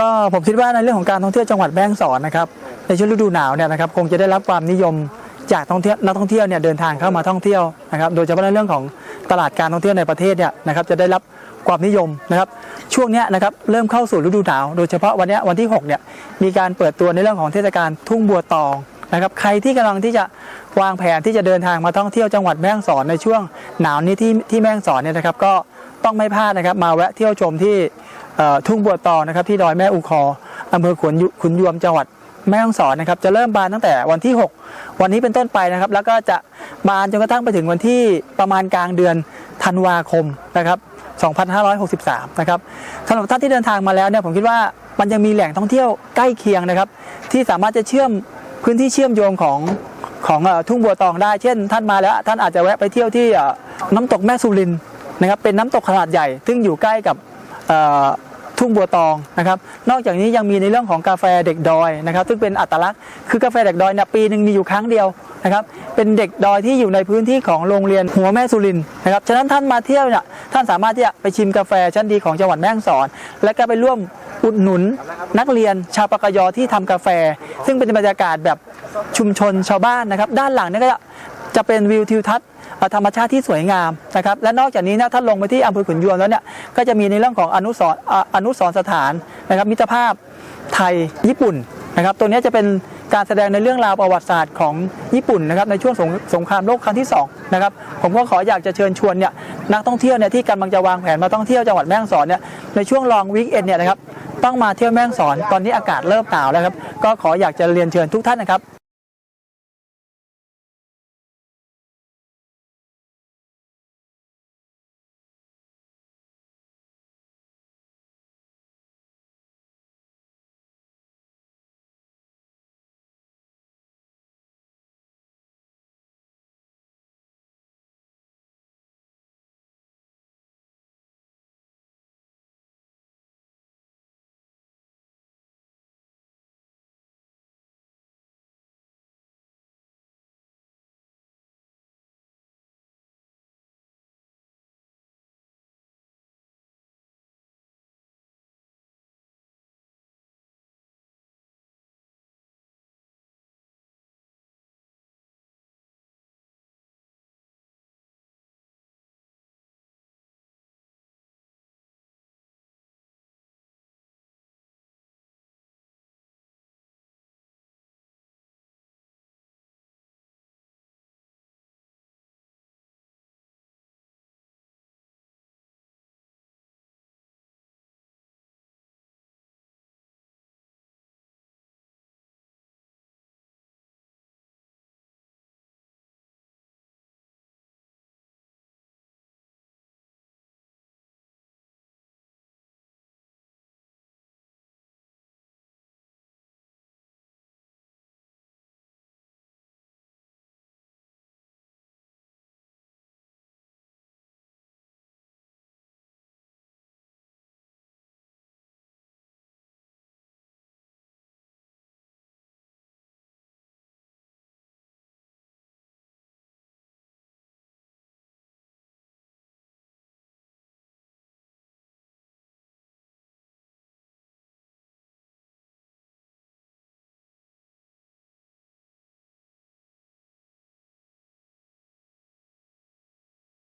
ก็ผมคิดว่าในเรื่องของการท่องเที่ยวจังหวัดแม่ฮ่องสอนนะครับในช่วงฤดูหนาวเนี่ยนะครับคงจะได้รับความนิยมจากท่องเที่ยวนักท่องเที่ยวเนี่ยเดินทางเข้ามาท่องเที่ยวนะครับโดยเฉพาะในเรื่องของตลาดการท่องเที่ยวในประเทศเนี่ยนะครับจะได้รับความนิยมนะครับช่วงนี้นะครับเริ่มเข้าสู่ฤดูหนาว โดยเฉพาะวันนี้วันที่6เนี่ยมีการเปิดตัวในเรื่องของเทศกาลทุ่งบัวตอง นะครับใครที่กำลังที่จะวางแผนที่จะเดินทางมาท่องเที่ยวจังหวัดแม่ฮ่องสอนในช่วงหนาวนี้ที่ที่แม่ฮ่องสอนเนี่ยนะครับ ก็ต้องไม่พลาดนะครับ มาแวะเที่ยวชมที่ทุ่งบัวตองนะครับที่ดอยแม่อูคออำเภอขุนยขุนยวมจังหวัดแม่ฮ่องสอนนะครับจะเริ่มบานตั้งแต่วันที่ 6 วันนี้เป็นต้นไปนะครับ แล้วก็จะบานจนกระทั่งไปถึงวันที่ประมาณกลางเดือนธันวาคมนะครับ2563 นะครับสำหรับท่านที่เดินทางมาแล้วเนี่ยผมคิดว่ามันยังมีแหล่งท่องเที่ยวใกล้เคียงนะครับ ที่สามารถจะเชื่อม พื้นที่เชื่อมโยงของของอทุ่งบัวตองได้ เช่น ท่านมาแล้วท่านอาจจะแวะไปเที่ยวที่น้ำตกแม่สุรินนะครับเป็นน้ำตกขนาดใหญ่ ซึ่งอยู่ใกล้กับ ทุ่งบัวตองนะครับ นอกจากนี้ยังมีในเรื่องของกาแฟเด็กดอยนะครับ ซึ่งเป็นอัตลักษณ์คือกาแฟเด็กดอยเนี่ยปีหนึ่งมีอยู่ครั้งเดียวนะครับ เป็นเด็กดอยที่อยู่ในพื้นที่ของโรงเรียนหัวแม่สุรินนะครับ ฉะนั้นท่านมาเที่ยวเนี่ยท่านสามารถที่จะไปชิมกาแฟชั้นดีของจังหวัดแม่ฮ่องสอน และก็ไปร่วมอุดหนุนนักเรียนชาวปากยอที่ทำกาแฟ ซึ่งเป็นบรรยากาศแบบชุมชนชาวบ้านนะครับ ด้านหลังเนี่ยก็จะ จะเป็นวิวทิวทัศน์ธรรมชาติที่สวยงามนะครับและนอกจากนี้นะถ้าลงไปที่อำเภอขุนยวมแล้วเนี่ยก็จะมีในเรื่องของอนุสรณ์อ่าอนุสรสถานนะครับมิตรภาพไทยญี่ปุ่นนะครับตัวนี้จะเป็นการแสดงในเรื่องราวประวัติศาสตร์ของญี่ปุ่นนะครับในช่วงสงสงครามโลกครั้งที่สองนะครับผมก็ขออยากจะเชิญชวนเนี่ยนักท่องเที่ยวเนี่ยที่กำลังจะวางแผนมาท่องเที่ยวจังหวัดแม่ฮ่องสอนเนี่ยในช่วงลองวีคเอนเนี่ยนะครับต้องมาเที่ยวแม่ฮ่องสอนตอนนี้อากาศเริ่มหนาวแล้วครับก็ขออยากจะเรียนเชิญทุกท่านนะครับ